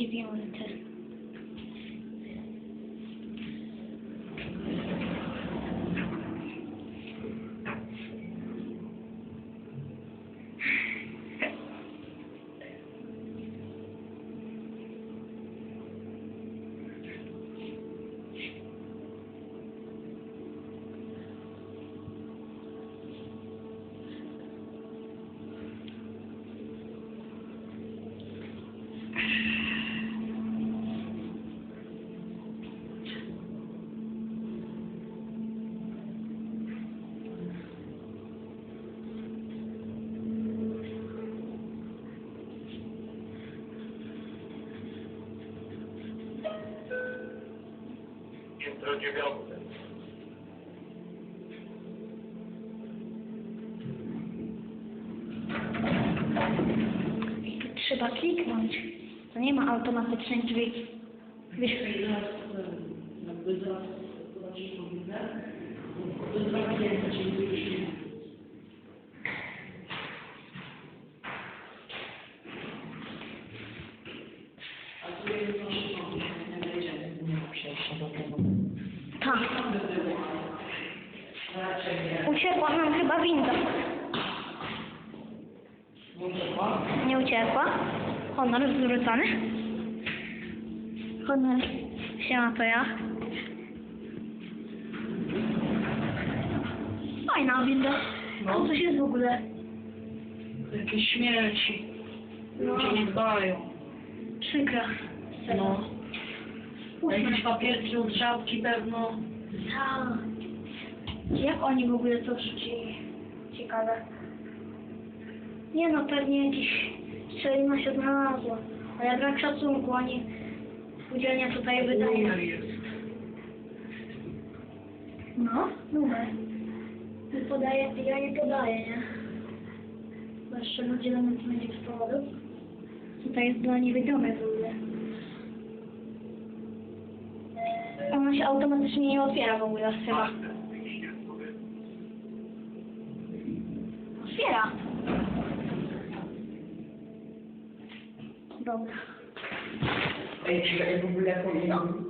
cheesy one to dziewiąte. Trzeba kliknąć. To nie ma automatycznej drzwi. Wiesz, Jakby zaraz do tego. tak. Uciekła nam chyba winda. Nie uciekła. Honor zwrócony. Honor. Siema, to ja. Fajna winda. No. Coś jest w ogóle. Jakieś śmierci. Ludzie nie dbają. Przykra. No. Jakieś papierki żabki pewno. Tak. Jak oni w ogóle to wrzucili? Ciekawe. Nie no, pewnie jakiś szczelina się znalazła. Ale brak szacunku, oni spółdzielnia tutaj jest. No, numer. Nie podaję, ja nie podaję, nie? Bo jeszcze ludzie nas będzie z powodu. Tutaj jest dla niewidomych Ona się automatycznie nie otwiera w ogóle chyba. Otwiera. Dobra. Ej, czy ja w ogóle powinnam